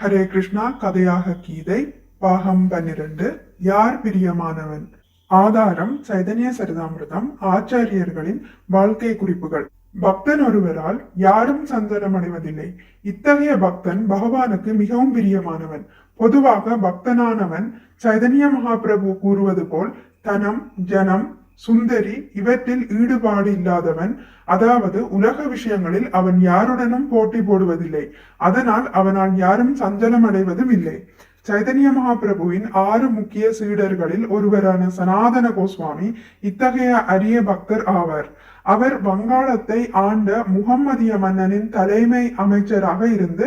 ஹரே கிருஷ்ணா கதையாக கீதை பாகம் பன்னிரண்டு யார் பிரியமானவன்? ஆதாரம் சைதன்ய சரிதாமிர்தம் ஆச்சாரியர்களின் வாழ்க்கை குறிப்புகள். பக்தன் ஒருவரால் யாரும் சந்தனம் அடைவதில்லை. இத்தகைய பக்தன் பகவானுக்கு மிகவும் பிரியமானவன். பொதுவாக பக்தனானவன் சைதன்ய மகாபிரபு கூறுவது போல் தனம் ஜனம் சுந்தரி இவற்றில் ஈடுபாடு இல்லாதவன் அதாவது உலக விஷயங்களில் அவன் யாருடனும் போட்டி போடுவதில்லை. அதனால் அவனால் யாரும் சஞ்சலம் அடைவதும் இல்லை. சைதன்ய மகாபிரபுவின் ஆறு முக்கிய சீடர்களில் ஒருவரான சனாதன கோஸ்வாமி இத்தகைய அரிய பக்தர் ஆவார். அவர் வங்காளத்தை ஆண்ட முகம்மதிய மன்னனின் தலைமை அமைச்சராக இருந்து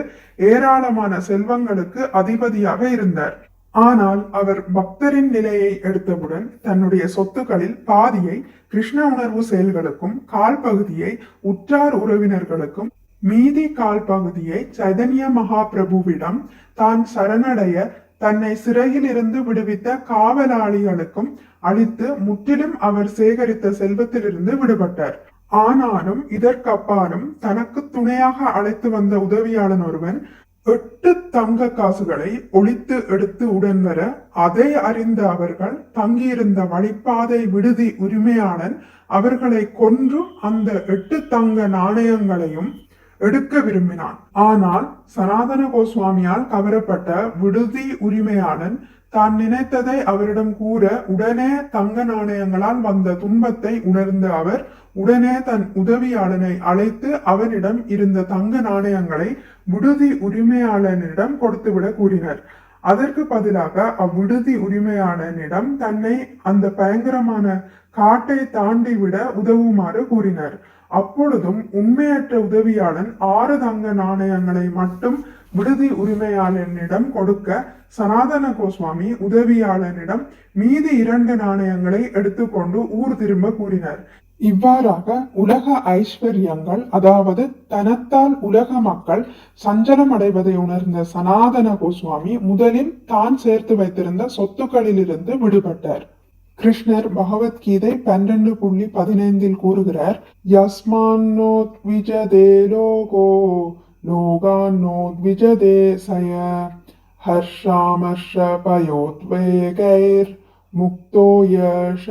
ஏராளமான செல்வங்களுக்கு அதிபதியாக இருந்தார். ஆனால் அவர் பக்தரின் நிலையை எடுத்தவுடன் தன்னுடைய சொத்துக்களில் பாதியை கிருஷ்ண உணர்வு செயல்களுக்கும் கால் பகுதியை உற்றார் உறவினர்களுக்கும் மீதி கால் பகுதியை சைதன்ய மகாபிரபுவிடம் தான் சரணடைய தன்னை சிறையில் இருந்து விடுவித்த காவலாளிகளுக்கும் அளித்து முற்றிலும் அவர் சேகரித்த செல்வத்திலிருந்து விடுபட்டார். ஆனாலும் இதற்கப்பாலும் தனக்கு துணையாக அழைத்து வந்த உதவியாளன் ஒருவன் எட்டு தங்க காசுகளை ஒழித்து எடுத்து உடன் வர அதை அறிந்த அவர்கள் தங்கியிருந்த வழிப்பாதை விடுதி உரிமையாளன் அவர்களை கொன்று அந்த எட்டு தங்க நாணயங்களையும் எடுக்க விரும்பினான். ஆனால் சனாதன கோஸ்வாமியால் கவரப்பட்ட விடுதி உரிமையாளன் தான் நினைத்ததை அவரிடம் கூற உடனே தங்க நாணயங்களால் வந்த துன்பத்தை உணர்ந்த அவர் உடனே தன் உதவியாளனை அழைத்து அவனிடம் இருந்த தங்க நாணயங்களை விடுதி உரிமையாளனிடம் கொடுத்துவிட கூறினர். அதற்கு பதிலாக அவ்விடுதி உரிமையாளனிடம் தன்னை அந்த பயங்கரமான காட்டை தாண்டி விட உதவுமாறு கூறினர். அப்பொழுதும் உண்மையற்ற உதவியாளன் ஆறு தங்க நாணயங்களை மட்டும் விடுதி உரிமையாளனிடம் கொடுக்க சனாதன கோஸ்வாமி உதவியாளனிடம் மீதி இரண்டு நாணயங்களை எடுத்துக்கொண்டு ஊர் திரும்ப கூறினார். இவ்வாறாக உலக ஐஸ்வர்யங்கள் அதாவது தனத்தால் உலக மக்கள் சஞ்சலம் அடைவதை உணர்ந்த சனாதன கோஸ்வாமி முதலில் தான் சேர்த்து வைத்திருந்த சொத்துக்களிலிருந்து விடுபட்டார். கிருஷ்ணர் பகவத்கீதை பன்னிரண்டு புள்ளி பதினைந்தில் கூறுகிறார் யஸ்மான்னோத் விஜதே லோகோ லோகான்னோத்விஜதே சய ஹர்ஷாமர்ஷ பயோத்வேகைர் முக்தோ யஷ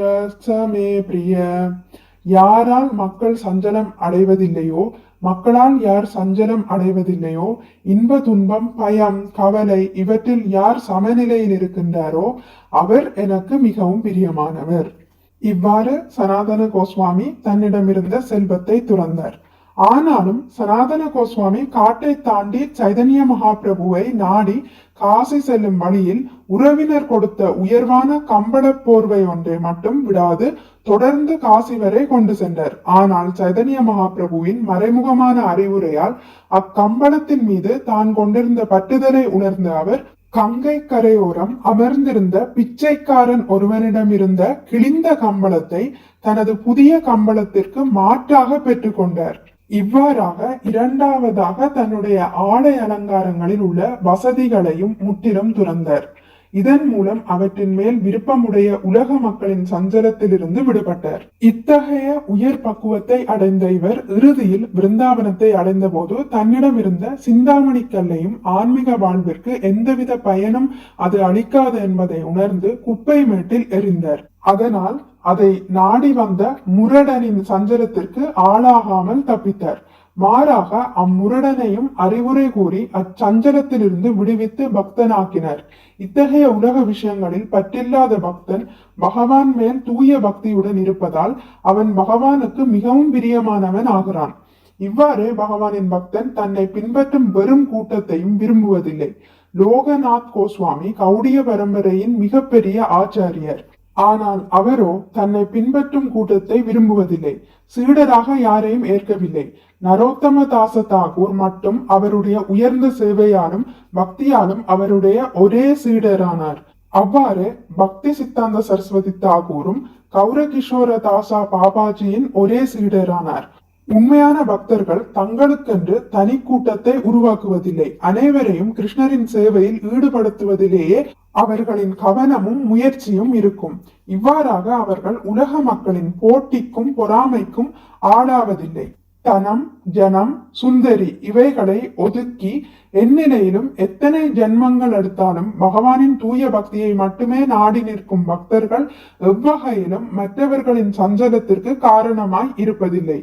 சமே பிரிய யாரால் மக்கள் சஞ்சலம் அடைவதில்லையோ? மக்களால் யார் சஞ்சலம் அடைவதில்லையோ? இன்ப துன்பம் பயம் கவலை இவற்றில் யார் சமநிலையில் இருக்கின்றாரோ? அவர் எனக்கு மிகவும் பிரியமானவர். இவ்வாறு சனாதன கோஸ்வாமி தன்னிடமிருந்த செல்வத்தை துறந்தார். ஆனாலும் சனாதன கோஸ்வாமி காட்டை தாண்டி சைதன்ய மகாபிரபுவை நாடி காசி செல்லும் வழியில் உறவினர் கொடுத்த உயர்வான கம்பள போர்வை ஒன்றை மட்டும் விடாது தொடர்ந்து காசி வரை கொண்டு சென்றார். ஆனால் சைதன்ய மகாபிரபுவின் மறைமுகமான அறிவுரையால் அக்கம்பளத்தின் மீது தான் கொண்டிருந்த பட்டுதலை உணர்ந்த அவர் கங்கை கரையோரம் அமர்ந்திருந்த பிச்சைக்காரன் ஒருவனிடம் இருந்த கிழிந்த கம்பளத்தை தனது புதிய கம்பளத்திற்கு மாற்றாக பெற்றுக்கொண்டார் இவ்வாறாக இரண்டாவதாக தன்னுடைய ஆடை அலங்காரங்களில் உள்ள வசதிகளையும் முற்றிலும் துறந்தார். இதன் மூலம் அவற்றின் மேல் விருப்பமுடைய உலக மக்களின் சஞ்சலத்திலிருந்து விடுபட்டார். இத்தகைய உயர் பக்குவத்தை அடைந்த இவர் இறுதியில் பிருந்தாவனத்தை அடைந்த போது தன்னிடம் இருந்த சிந்தாமணி கல்லையும் ஆன்மீக வாழ்விற்கு எந்தவித பயனும் அது அளிக்காது என்பதை உணர்ந்து குப்பை மேட்டில் எறிந்தார். அதனால் அதை நாடி வந்த முரடனின் சஞ்சலத்திற்கு ஆளாகாமல் தப்பித்தார். மாறாக அம்முரடனையும் அறிவுரை கூறி அச்சஞ்சலத்திலிருந்து விடுவித்து பக்தனாக்கினர். இத்தகைய உலக விஷயங்களில் பற்றில்லாத பக்தன் பகவான் மேல் தூய பக்தியுடன் இருப்பதால் அவன் பகவானுக்கு மிகவும் பிரியமானவன் ஆகிறான். இவ்வாறு பகவானின் பக்தன் தன்னை பின்பற்றும் வெறும் கூட்டத்தையும் விரும்புவதில்லை. லோகநாத் கோஸ்வாமி கௌடிய பரம்பரையின் மிகப்பெரிய ஆச்சாரியர். ஆனால் அவரோ தன்னை பின்பற்றும் கூட்டத்தை விரும்புவதில்லை. சீடராக யாரையும் ஏற்கவில்லை. நரோத்தம தாச தாகூர் மட்டும் அவருடைய உயர்ந்த சேவையாலும் பக்தியாலும் அவருடைய ஒரே சீடரானார். அவ்வாறு பக்தி சித்தாந்த சரஸ்வதி தாகூரும் கௌரகிஷோர தாசா பாபாஜியின் ஒரே சீடரானார். உண்மையான பக்தர்கள் தங்களுக்கென்று தனி கூட்டத்தை உருவாக்குவதில்லை. அனைவரையும் கிருஷ்ணரின் சேவையில் ஈடுபடுத்துவதிலேயே அவர்களின் கவனமும் முயற்சியும் இருக்கும். இவ்வாறாக அவர்கள் உலக மக்களின் போட்டிக்கும் பொறாமைக்கும் ஆளாவதில்லை. தனம் ஜனம் சுந்தரி இவைகளை ஒதுக்கி எந்நிலையிலும் எத்தனை ஜென்மங்கள் எடுத்தாலும் பகவானின் தூய பக்தியை மட்டுமே நாடி நிற்கும் பக்தர்கள் எவ்வகையிலும் மற்றவர்களின் சஞ்சலத்திற்கு காரணமாய் இருப்பதில்லை.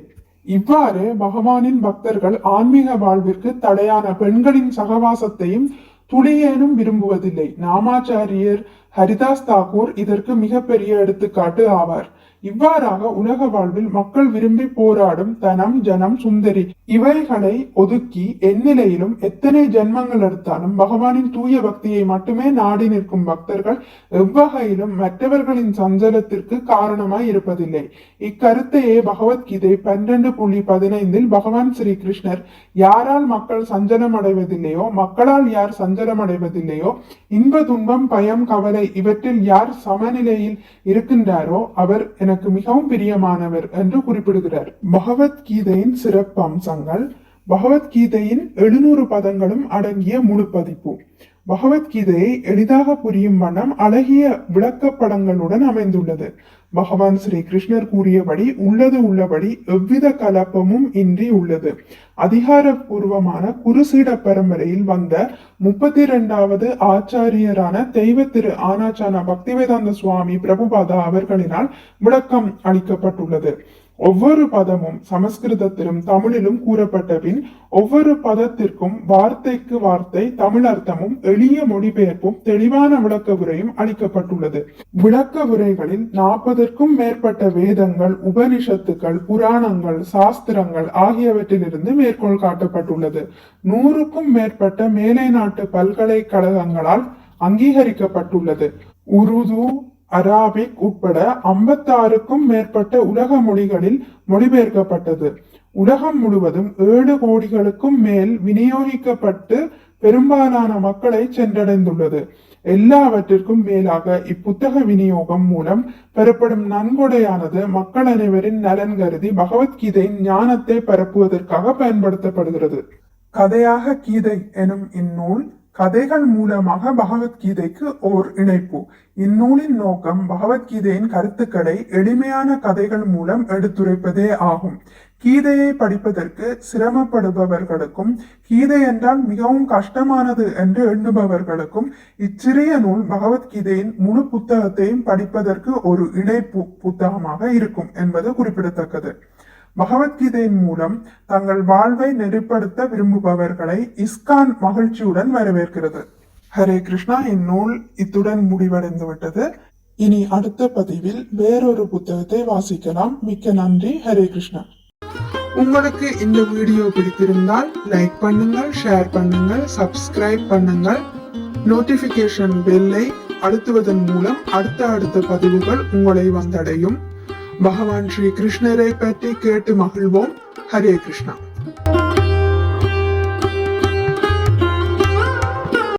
இவ்வாறு பகவானின் பக்தர்கள் ஆன்மீக வாழ்விற்கு தடையான பெண்களின் சகவாசத்தையும் துளியேனும் விரும்புவதில்லை. நாமாச்சாரியர் ஹரிதாஸ் தாகூர் இதற்கு மிகப்பெரிய எடுத்துக்காட்டு ஆவார். இவ்வாறாக உலக வாழ்வில் மக்கள் விரும்பி போராடும் தனம் ஜனம் சுந்தரி இவைகளை ஒதுக்கி எந்நிலையிலும் எத்தனை ஜென்மங்கள் எடுத்தாலும் பகவானின் தூய பக்தியை மட்டுமே நாடி நிற்கும் பக்தர்கள் எவ்வகையிலும் மற்றவர்களின் சஞ்சலத்திற்கு காரணமாய் இருப்பதில்லை. இக்கருத்தையே பகவத்கீதை பன்னிரண்டு புள்ளி பதினைந்தில் பகவான் ஸ்ரீ கிருஷ்ணர் யாரால் மக்கள் சஞ்சலம் அடைவதில்லையோ மக்களால் யார் சஞ்சலம் அடைவதில்லையோ இன்ப துன்பம் பயம் கவலை இவற்றில் யார் சமநிலையில் இருக்கின்றாரோ அவர் எனக்கு மிகவும் பிரியமானவர் என்று குறிப்பிடுகிறார். பகவத்கீதையின் சிறப்பு அம்சங்கள் பகவத்கீதையின் எழுநூறு பதங்களும் அடங்கிய முழு பதிப்பு பகவத்கீதையை எளிதாக புரியும் வண்ணம் அழகிய விளக்கப்படங்களுடன் அமைந்துள்ளது. பகவான் ஸ்ரீ கிருஷ்ணர் கூறியபடி உள்ளது உள்ளபடி எவ்வித கலப்பமும் இன்றி உள்ளது. அதிகாரபூர்வமான குருசீட பரம்பரையில் வந்த முப்பத்தி இரண்டாவது ஆச்சாரியரான தெய்வ திரு ஆனாச்சான பக்திவேதாந்த சுவாமி பிரபுபாதா அவர்களினால் விளக்கம் அளிக்கப்பட்டுள்ளது. ஒவ்வொரு பதமும் சமஸ்கிருதத்திலும் தமிழிலும் கூறப்பட்ட பின் ஒவ்வொரு பதத்திற்கும் வார்த்தைக்கு வார்த்தை தமிழ் அர்த்தமும் எளிய மொழிபெயர்ப்பும் தெளிவான விளக்க உரையும் அளிக்கப்பட்டுள்ளது. விளக்க உரைகளில் நாற்பதற்கும் மேற்பட்ட வேதங்கள் உபனிஷத்துக்கள் புராணங்கள் சாஸ்திரங்கள் ஆகியவற்றிலிருந்து மேற்கோள் காட்டப்பட்டுள்ளது. நூறுக்கும் மேற்பட்ட மேலை நாட்டு பல்கலைக்கழகங்களால் அங்கீகரிக்கப்பட்டுள்ளது. உருது அராபிக் உட்பட ஐம்பத்தாறுக்கும் மேற்பட்ட உலக மொழிகளில் மொழிபெயர்க்கப்பட்டது. உலகம் முழுவதும் ஏழு கோடிகளுக்கும் மேல் விநியோகிக்கப்பட்டு பெரும்பாலான மக்களை சென்றடைந்துள்ளது. எல்லாவற்றிற்கும் மேலாக இப்புத்தக விநியோகம் மூலம் பெறப்படும் நன்கொடையானது மக்கள் அனைவரின் நலன் கருதி பகவத்கீதையின் ஞானத்தை பரப்புவதற்காக பயன்படுத்தப்படுகிறது. கதையாக கீதை எனும் இந்நூல் கதைகள் மூலமாக பகவத்கீதைக்கு ஓர் இணைப்பு. இந்நூலின் நோக்கம் பகவத்கீதையின் கருத்துக்களை எளிமையான கதைகள் மூலம் எடுத்துரைப்பதே ஆகும். கீதையை படிப்பதற்கு சிரமப்படுபவர்களுக்கும் கீதை என்றால் மிகவும் கஷ்டமானது என்று எண்ணுபவர்களுக்கும் இச்சிறிய நூல் பகவத்கீதையின் முழு புத்தகத்தையும் படிப்பதற்கு ஒரு இணைப்பு புத்தகமாக இருக்கும் என்பது குறிப்பிடத்தக்கது. பகவத்கீதையின் மூலம் தங்கள் வாழ்வை நெறிப்படுத்த விரும்புபவர்களை இஸ்கான் மகிழ்ச்சியுடன் வரவேற்கிறது. ஹரே கிருஷ்ணா இந்நூல் இத்துடன் முடிவடைந்து விட்டது. இனி அடுத்த பதிவில் வேறொரு புத்தகத்தை வாசிக்கலாம். மிக்க நன்றி ஹரே கிருஷ்ணா. உங்களுக்கு இந்த வீடியோ பிடித்திருந்தால் லைக் பண்ணுங்கள் ஷேர் பண்ணுங்கள் சப்ஸ்கிரைப் பண்ணுங்கள். நோட்டிபிகேஷன் பெல்லை அழுத்துவதன் மூலம் அடுத்த அடுத்த பதிவுகள் உங்களை வந்தடையும். பகவான் ஸ்ரீ கிருஷ்ணரை பற்றி கேட்டு மகிழ்வோம் ஹரே கிருஷ்ணா